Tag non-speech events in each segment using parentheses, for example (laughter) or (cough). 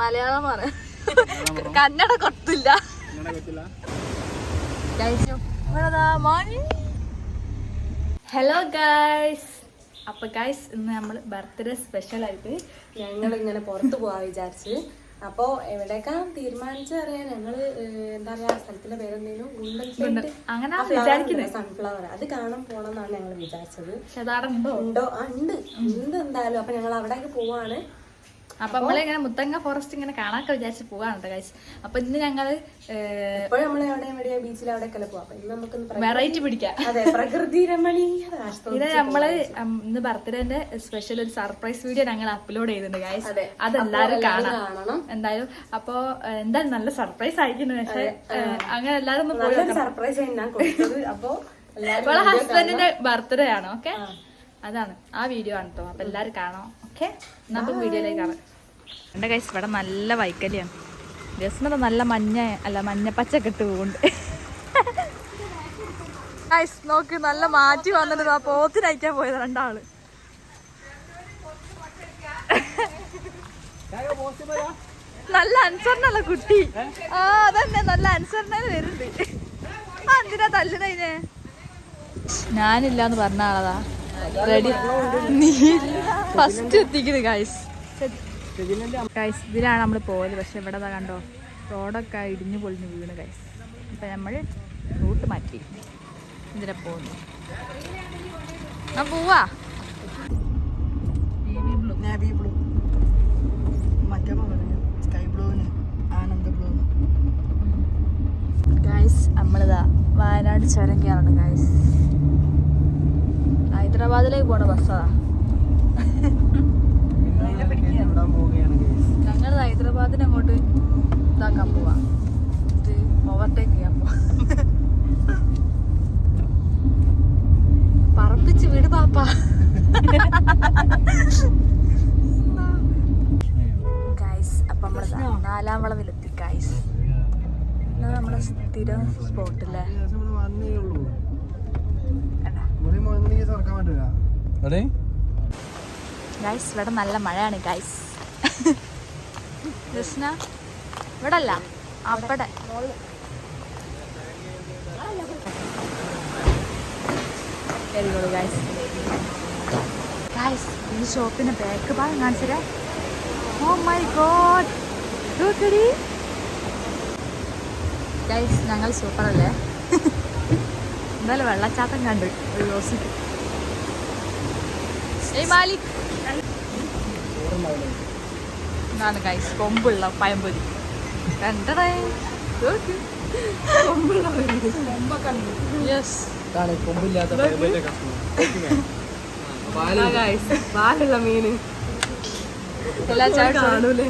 മലയാളം കന്നഡ കൊത്തില്ല. Hello guys അപ്പൊ guys ഇന്ന് നമ്മൾ ബർത്ത്ഡേ സ്പെഷ്യൽ ആയിട്ട് ഞങ്ങൾ ഇങ്ങനെ പുറത്തു പോവാ വിചാരിച്ച്. അപ്പോ എവിടെയൊക്കെ തീരുമാനിച്ചറിയാൻ ഞങ്ങൾ എന്താ പറയാ സ്ഥലത്തിന്റെ പേരെന്തെങ്കിലും അങ്ങനെ സൺഫ്ലവർ അത് കാണാൻ പോണെന്നാണ് ഞങ്ങൾ വിചാരിച്ചത്. ഉണ്ടോ? ഉണ്ട്. എന്തായാലും അപ്പൊ ഞങ്ങൾ അവിടേക്ക് പോവാണ്. അപ്പൊ നമ്മളിങ്ങനെ മുത്തങ്ങ ഫോറസ്റ്റ് ഇങ്ങനെ കാണാനൊക്കെ വിചാരിച്ച് പോവാണ് ഗായ്സ് അപ്പൊ ഇന്ന് ഞങ്ങൾ എവിടെയാ ബീച്ചിൽ വെറൈറ്റി പിടിക്കാം. ഇത് നമ്മൾ ഇന്ന് ബർത്ത്ഡേന്റെ സ്പെഷ്യൽ ഒരു സർപ്രൈസ് വീഡിയോ ഞങ്ങൾ അപ്ലോഡ് ചെയ്തിട്ടുണ്ട് അതെ. അതെല്ലാരും കാണാം. എന്തായാലും അപ്പൊ എന്തായാലും നല്ല സർപ്രൈസ് ആയിരിക്കുന്നു പക്ഷെ അങ്ങനെ എല്ലാരും സർപ്രൈസ് ഹസ്ബൻഡിന്റെ ബർത്ത്ഡേ ആണ്? ഓക്കെ അതാണ്. ആ വീഡിയോ ആണ് കേട്ടോ അപ്പൊ എല്ലാരും കാണാം. ഓക്കെ നമുക്ക് വീഡിയോയിലേക്ക് കാണാം. എന്റെ കൈസ് ഇവിടെ നല്ല വൈക്കലിയാണ് ഗസ്മത നല്ല മഞ്ഞ അല്ല മഞ്ഞപ്പച്ച ഒക്കെ ഇട്ട് പോകുന്നുണ്ട്. നോക്ക് നല്ല മാറ്റി വന്നിട്ട് ആ പോത്തിനയക്കാൻ പോയത് രണ്ടാൾ. നല്ല അനുസരണല്ല കുട്ടി. ആ അതന്നെ നല്ല അനുസരണ വരുന്നുണ്ട് ആ എന്തിനാ തല്ലുന്നതിനെ ഞാനില്ലാന്ന് പറഞ്ഞ ആളതാ. റെഡി നീ ഫസ്റ്റ് എത്തിക്കുന്നത് ഗൈസ് ഗൈസ് ഇതിലാണ് നമ്മൾ പോയത്. പക്ഷെ ഇവിടെ കണ്ടോ റോഡൊക്കെ ഇടിഞ്ഞു പൊളിഞ്ഞു വീണ് ഗൈസ് ഇപ്പം നമ്മൾ റൂട്ട് മാറ്റി ഇതിനെ പോകുന്നു ആ പോവാ. നേവി ബ്ലൂ മറ്റേ സ്കൈ ബ്ലൂവിന് ആനന്ദ ബ്ലൂ ഗൈസ് നമ്മളിതാ വയനാട് ചുരം കയറണം ഗൈസ് ഹൈദരാബാദിലേക്ക് പോണ ബസ്സാ ഞങ്ങൾ ഹൈദരാബാദിന് അങ്ങോട്ട് ഇതാക്കാൻ പോവാ. ഓവർടേക്ക് ചെയ്യാൻ പോവാ. പറപ്പിച്ച് വിട് പാപ്പ. ഗൈസ് അപ്പൊ നാലാം വളവിലെത്തി ഗൈസ് നമ്മളെ സ്ഥിരം സ്പോട്ടില്ലേ ഗൈസ് ഇവിടെ നല്ല മഴയാണ് ഗൈസ് കൃഷ്ണ ഇവിടെ അല്ല അവിടെ. കേറിക്കോളൂ ഗൈസ് ഗൈസ് ഈ ഷോപ്പിന് ബാക്ക് ഭാഗം കാണിച്ചരാ ഓ മൈ ഗോഡ് ഗൈസ് ഞങ്ങൾ സൂപ്പർ എന്തായാലും വെള്ളച്ചാട്ടം കണ്ടു ഒരു മാലിക് ഇതാണ് ഗൈസ് കൊമ്പുള്ള പഴംപൊരി. കണ്ടടേ യെസ് കൊമ്പില്ലാത്ത പാലുള്ള മീന്. എല്ലാ ചാടും കാണൂലേ?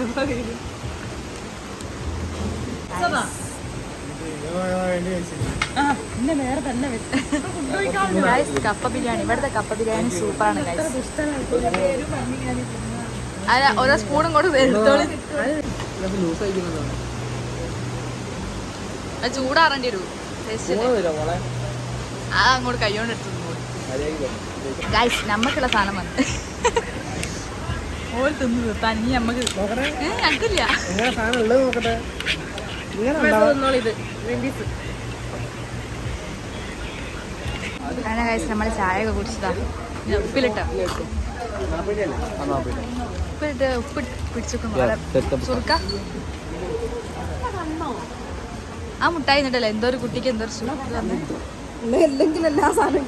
കപ്പ ബിരിയാണി. ഇവിടുത്തെ കപ്പ ബിരിയാണി സൂപ്പറാണ് അല്ല ഓരോ സ്പൂണും കൂടെ എടുത്തോളി ചൂടാറേണ്ടി വരും. ടേസ്റ്റ് ആ അങ്ങോട്ട് കൈകൊണ്ട് എടുത്തു ഗൈസ് നമ്മക്കുള്ള സാധനം വന്ന്. ഓൾ തിന്നു തീർത്താൻ ഇനി നമുക്ക് ഏ, ഞങ്ങൾക്കില്ല അങ്ങനെ നമ്മൾ ചായ ഒക്കെ കുടിച്ചതാ. ഉപ്പിലിട്ടോ. ഉപ്പിലിട്ട് ഉപ്പിട്ട് പിടിച്ചു സുർക്ക. ആ മുട്ടായി നിട്ടല്ലേ എന്തോ ഒരു കുട്ടിക്ക് എന്തോ അല്ലെങ്കിൽ എല്ലാ സാധനം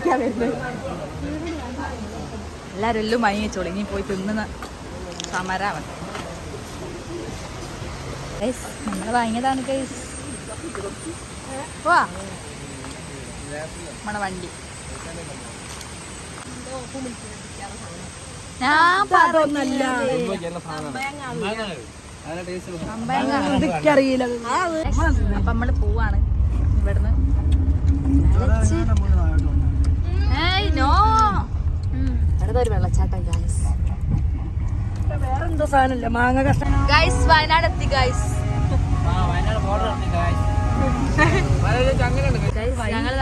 എല്ലാവരും എല്ലാം മയങ്ങിച്ചോളൂ ഇനി പോയി തിന്നുന്ന സമരാവൻ ഗൈസ് നമ്മൾ വാങ്ങിയതാണ് ഗൈസ് പോവാ. നമ്മുടെ വണ്ടി. ഞാൻ പറഞ്ഞല്ല? എനിക്കറിയില്ല. അപ്പൊ നമ്മൾ പോവാണ്. ഇവിടുന്ന്. ഒരു വെള്ളച്ചാട്ടം ഗൈസ് വേറെന്തോ സാധനമില്ല? മാങ്ങ കഷ്ണം. ഗൈസ് വയനാട് എത്തി ഗൈസ് ഞങ്ങൾ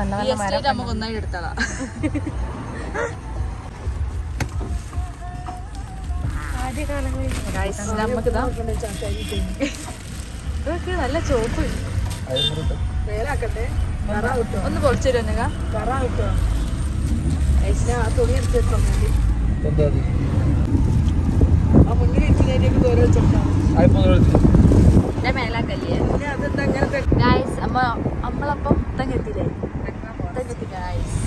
നല്ല നമുക്ക് ഒന്നായി എടുത്തതാ. ഇതൊക്കെ നല്ല ചോപ്പ്. ഒന്ന് പൊളിച്ചു തരുമോ കറ നമ്മളപ്പം ഗൈസ്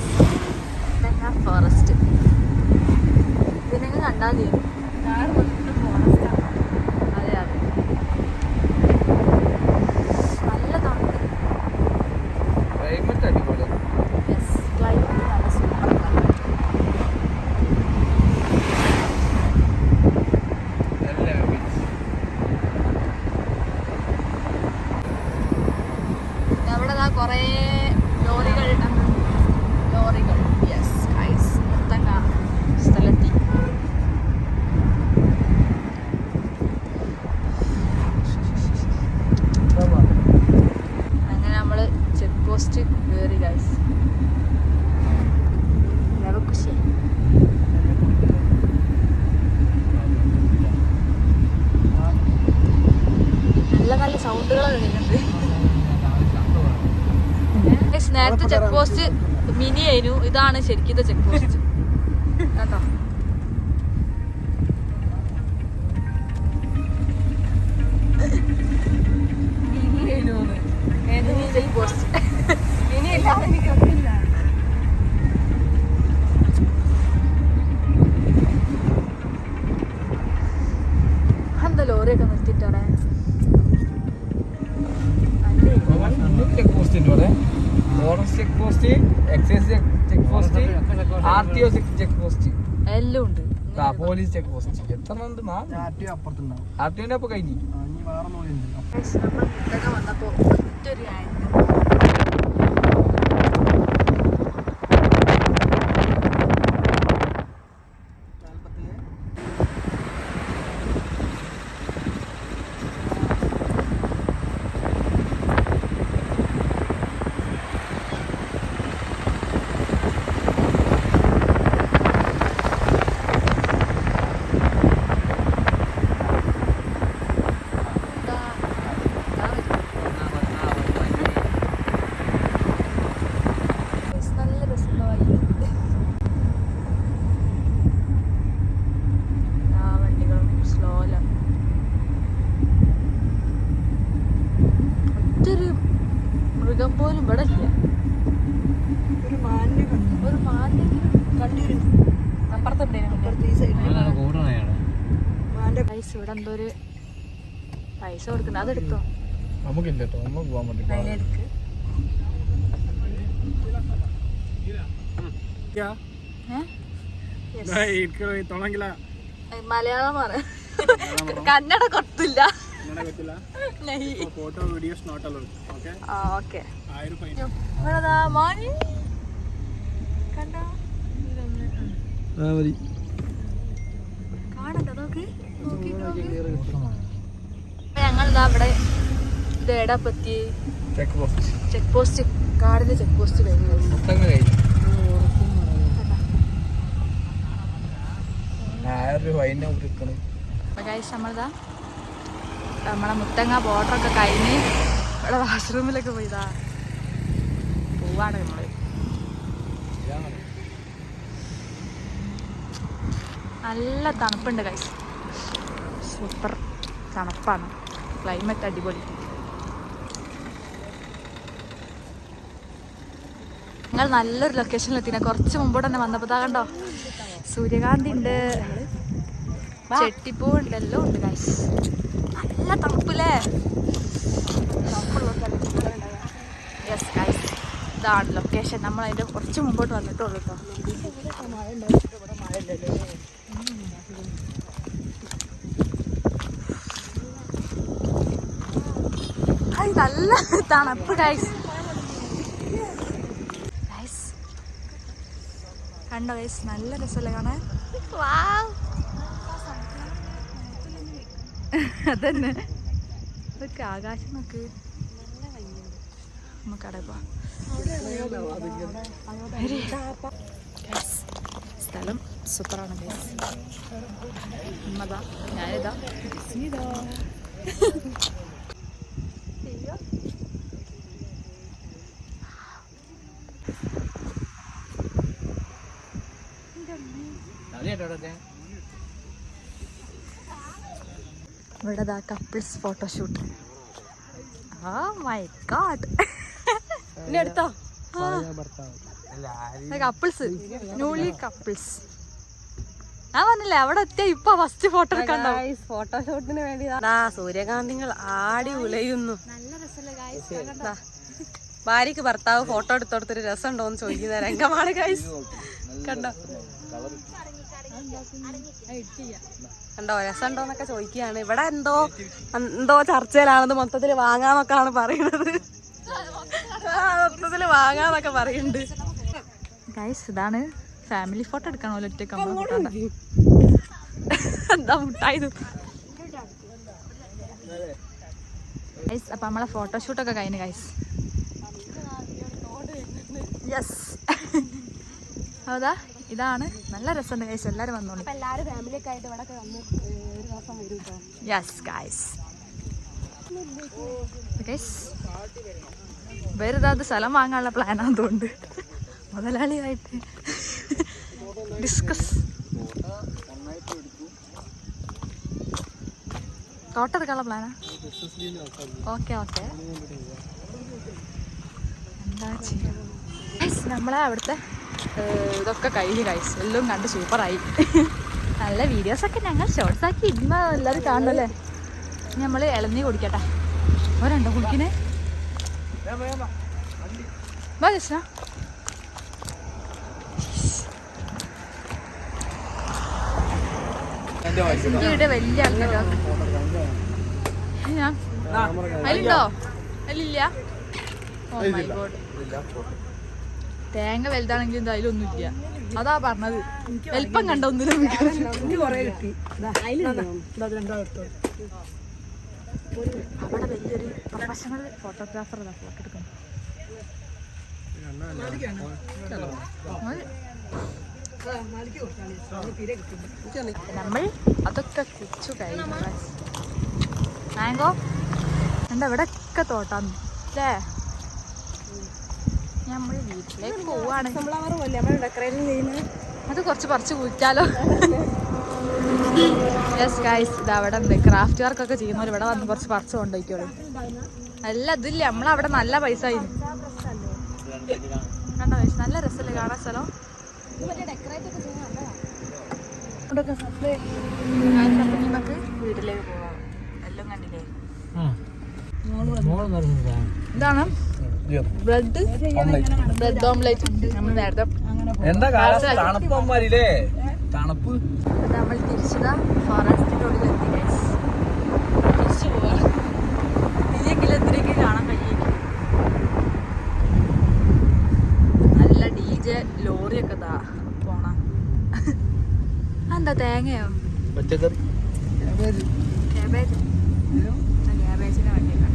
മുത്തങ്ങ ഫോറസ്റ്റ് പിന്നെ കണ്ടാൽ മതി അതെ അതെ നല്ല തണുപ്പ് യെസ് ക്ലൈമറ്റ് നല്ല സൂപ്പർ അവിടെ ദാ കുറേ ലോറികൾ ലോറികൾ യെസ് ഗൈസ് മുത്തങ്ങ സ്ഥലത്തി അങ്ങനെ നമ്മൾ ചെക്ക് പോസ്റ്റ് കയറി ഗൈസ് ലവക്കുശി നല്ല നല്ല സൗണ്ടുകൾ കേൾക്കുന്നുണ്ട് Guys, നേരത്തെ ചെക്ക് പോസ്റ്റ് മിനി ആയിരുന്നു ഇതാണ് ശരിക്കും check post R T O check post. എല്ലാം ഉണ്ട്. ആ പോലീസ് ചെക്ക് പോസ്റ്റ്. എത്ര ഉണ്ട് ആർ ടി ഒന്റെ അപ്പൊ കഴിഞ്ഞു. നമ്മൾ വന്നപ്പോ കാര്യം എന്താ ഇതാ വരുന്നത്. Guys, നല്ല രസമുള്ള വഴിയുണ്ട് ആ വണ്ടികളും സ്ലോയിലാണ് ഒറ്റൊരു മൃഗം പോലും ഇവിടെ ഇല്ല. ഒരു മാനിനെ കണ്ടു. ഒരു അപ്പുറത്ത് പൈസ ഇവിടെ എന്തോ ഒരു പൈസ കൊടുക്കണ്ട അതെടുത്തോ. നമുക്കില്ല പോകാൻ പറ്റും അതിലെടുക്ക്. ഏ? തുടങ്ങില്ല മലയാളം പറ. Kannada കൊത്തില്ല. Photo videos not allowed okay okay fine Moni. കണ്ടോ? കാണണ്ട നോക്ക്. നോക്കി ഞങ്ങളിതാ ഇവിടെ ഇത് എടാ പറ്റി ചെക്ക് പോസ്റ്റ് ചെക്ക് പോസ്റ്റ് കാടിന്റെ ചെക്ക് പോസ്റ്റ് കഴിഞ്ഞു. മൊത്തങ്ങ് കഴിഞ്ഞു ആയിരം രൂപ അതിനെ കൊടുക്കണം അപ്പോൾ ഗൈസ് നമ്മളിതാ നമ്മളെ മുത്തങ്ങ ബോർഡറൊക്കെ കഴിഞ്ഞ് ഇവിടെ വാഷ്റൂമിലൊക്കെ പോയിതാ. പോവാണ് നമ്മൾ. നല്ല തണുപ്പുണ്ട് കൈ സൂപ്പർ തണുപ്പാണ്. ക്ലൈമറ്റ് അടിപൊളി. ഞങ്ങൾ നല്ലൊരു ലൊക്കേഷനിൽ എത്തിനെ. കുറച്ച് മുമ്പോട്ട് തന്നെ വന്നപ്പോ ദാ കണ്ടോ? സൂര്യകാന്തി ഉണ്ട്. ചെട്ടിപ്പൂ ഉണ്ട്. എല്ലാം ഉണ്ട് ഗൈസ് നല്ല തണുപ്പില്ലേ യെസ് ഗൈസ് ഇതാണ് ലൊക്കേഷൻ നമ്മൾ അതിന്റെ കുറച്ച് മുമ്പോട്ട് വന്നിട്ടുള്ളൂ കേട്ടോ നല്ല തണുപ്പ് ഗൈസ് ഗൈസ് കണ്ടോ ഗൈസ് നല്ല രസമല്ലേ കാണാൻ? വാവ് അതന്നെ. ഇതൊക്കെ ആകാശം നോക്ക്. നമുക്ക് അവിടെ പോവാം. Guys, സ്ഥലം സൂപ്പറാണ് ഉമ്മതാ ഞാനിതാ. ഇവിടെ ദാ കപ്പിൾസ് ഫോട്ടോഷൂട്ട് ആ മൈ ഗാഡ് ഇനി എടുത്തോ കപ്പിൾസ് ന്യൂലി കപ്പിൾസ് ഞാൻ പറഞ്ഞില്ലേ അവിടെ എത്തിയ ഇപ്പൊ ഫസ്റ്റ് ഫോട്ടോ എടുക്കണ്ടോ ഫോട്ടോഷൂട്ടിന് വേണ്ടി ആ സൂര്യകാന്തികൾ ആടി ഉലയുന്നു. ദാ, ഭാര്യക്ക് ഭർത്താവ് ഫോട്ടോ എടുത്തോടത്തൊരു രസം ഉണ്ടോന്ന് ചോദിക്കുന്ന രംഗമാണ് ഗൈസ് കണ്ടോ? കണ്ടോ? രസം ഉണ്ടോന്നൊക്കെ ചോദിക്കുകയാണ്. ഇവിടെ എന്തോ എന്തോ ചർച്ചയിലാണെന്ന് മൊത്തത്തിൽ വാങ്ങാന്നൊക്കെയാണ് പറയുന്നത്. മൊത്തത്തിൽ വാങ്ങാന്നൊക്കെ പറയുന്നുണ്ട്. ഗൈസ് ഇതാണ് ഫാമിലി ഫോട്ടോ എടുക്കണോ ഒറ്റ എന്താ മുട്ടായത്? ഗൈസ് അപ്പൊ നമ്മളെ ഫോട്ടോഷൂട്ടൊക്കെ കഴിഞ്ഞു ഗൈസ് യെസ് അതാ (laughs) ഇതാണ്. നല്ല രസമുണ്ട് ഗൈസ് എല്ലാരും വന്നോളൂ. എല്ലാവരും ഫാമിലിയൊക്കെ ആയിട്ട് ഇവിടെ വന്ന് ഒരു ദിവസം വരും യെസ് ഗൈസ് ഗൈസ് വെറുതെ അത് സ്ഥലം വാങ്ങാനുള്ള പ്ലാൻ ആയതുകൊണ്ട് മുതലാളിയായിട്ട് ഡിസ്കസ് തോട്ടം എടുക്കാനുള്ള പ്ലാനാ ഓക്കെ ഓക്കെ എന്താ ചെയ്യുക Guys, നമ്മളെ അവിടുത്തെ ഇതൊക്കെ കഴിഞ്ഞ് ഗൈസ് എല്ലാം കണ്ട് സൂപ്പറായി നല്ല വീഡിയോസൊക്കെ ഞങ്ങൾ ഷോർട്സ് ആക്കി ഇടുന്ന എല്ലാവരും കാണണല്ലേ നമ്മൾ ഇളനീ കുടിക്കട്ടെ. അവരുണ്ടോ കുടിക്കണേ? വാ ജസ്ന ഇവിടെ വീട് വലിയ ആൾക്കാരോ? അതിലുണ്ടോ? അതിലില്ല? ഓ മൈ ഗോഡ് തേങ്ങ വലുതാണെങ്കിലും എന്തായാലും അതിലൊന്നും ഇല്ല അതാ പറഞ്ഞത്. എളുപ്പം കണ്ട ഒന്നിനും അവിടെ വലിയൊരു പ്രൊഫഷണൽ ഫോട്ടോഗ്രാഫർ ഫോട്ടോ നമ്മൾ അതൊക്കെ കുച്ചു കഴിഞ്ഞു മാംഗോ എന്താ ഇവിടെ ഒക്കെ തോട്ടാന്ന് അല്ലേ നമ്മൾ വീട്ടിലേക്ക് പോവാണ്. അത് കുറച്ച് പറിച്ച് കുഴിക്കാലോ യെസ് ഗൈസ് ഇത് അവിടെ ഉണ്ട്. ക്രാഫ്റ്റ് വർക്കൊക്കെ ചെയ്യുന്നവർ ഇവിടെ വന്ന് കുറച്ച് പറിച്ച് കൊണ്ടുപോയിക്കോളൂ. അല്ല ഇതില്ല നമ്മളവിടെ നല്ല പൈസ ആയിരുന്നു കണ്ടോ ഗൈസ് നല്ല രസമല്ലേ കാണാൻ സ്ഥലം? നമുക്ക് വീട്ടിലേക്ക് പോവാം. എല്ലാം കണ്ടില്ലേ? ഇതാണ് ബ്രെഡ് ബ്രെഡ് ഓംലെറ്റ് നമ്മൾ നേരത്തെ. എന്താ തണുപ്പന്മാരില്ലേ തണുപ്പ്. നമ്മൾ തിരിച്ചതാ ഫോറസ്റ്റിനുള്ളിൽ എത്തി തിരിച്ചു പോവാ. എന്തിനൊക്കെ കാണാൻ കഴിയും നല്ല ഡി ജെ ലോറിയൊക്കെ താ പോണ. എന്താ തേങ്ങയോ? പച്ചക്കറി. കേബേജ്. ക്യാബേജിന്റെ വണ്ടിയൊക്കെ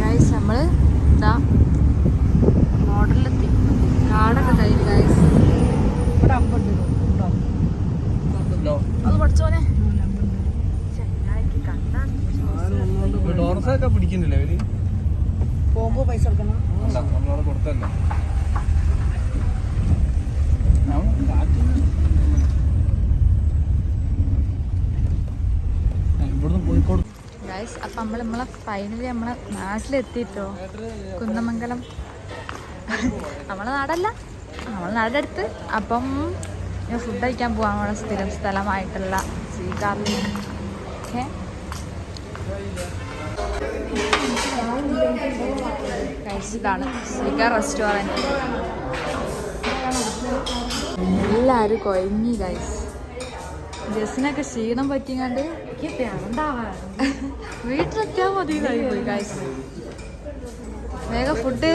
ഗൈസ് നമ്മൾ ഇതാ മോഡലിലെത്തി കാടൊക്കെ കഴിഞ്ഞു ഗൈസ് അത് പഠിച്ചോനെ ചെങ്ങായിക്ക് കണ്ടാ ഡോർസൊക്കെ പിടിക്കുന്നില്ലേ അവർ പോകുമ്പോ പൈസ കൊടുക്കണം. നമ്മളവിടെ കൊടുത്തല്ലേ ഗൈസ് അപ്പം നമ്മൾ നമ്മളെ ഫൈനലി നമ്മളെ നാട്ടിലെത്തിയിട്ടോ? കുന്നമംഗലം. നമ്മളെ നാടല്ല. നമ്മളെ നാടടുത്ത് അടുത്ത് അപ്പം ഞാൻ ഫുഡ് കഴിക്കാൻ പോവാ നമ്മളെ സ്ഥിരം സ്ഥലമായിട്ടുള്ള സ്വീകാർ ഓക്കെ കഴിച്ചതാണ് സ്വീകാർ റെസ്റ്റോറന്റ് എല്ലാവരും കൊഴങ്ങി ഗൈസ് ജസ്സിനൊക്കെ ക്ഷീണം പറ്റിങ്ങാണ്ട് വീട്ടിലെത്തിയാൽ മതി ഗൈസ് വേഗം ഫുഡ്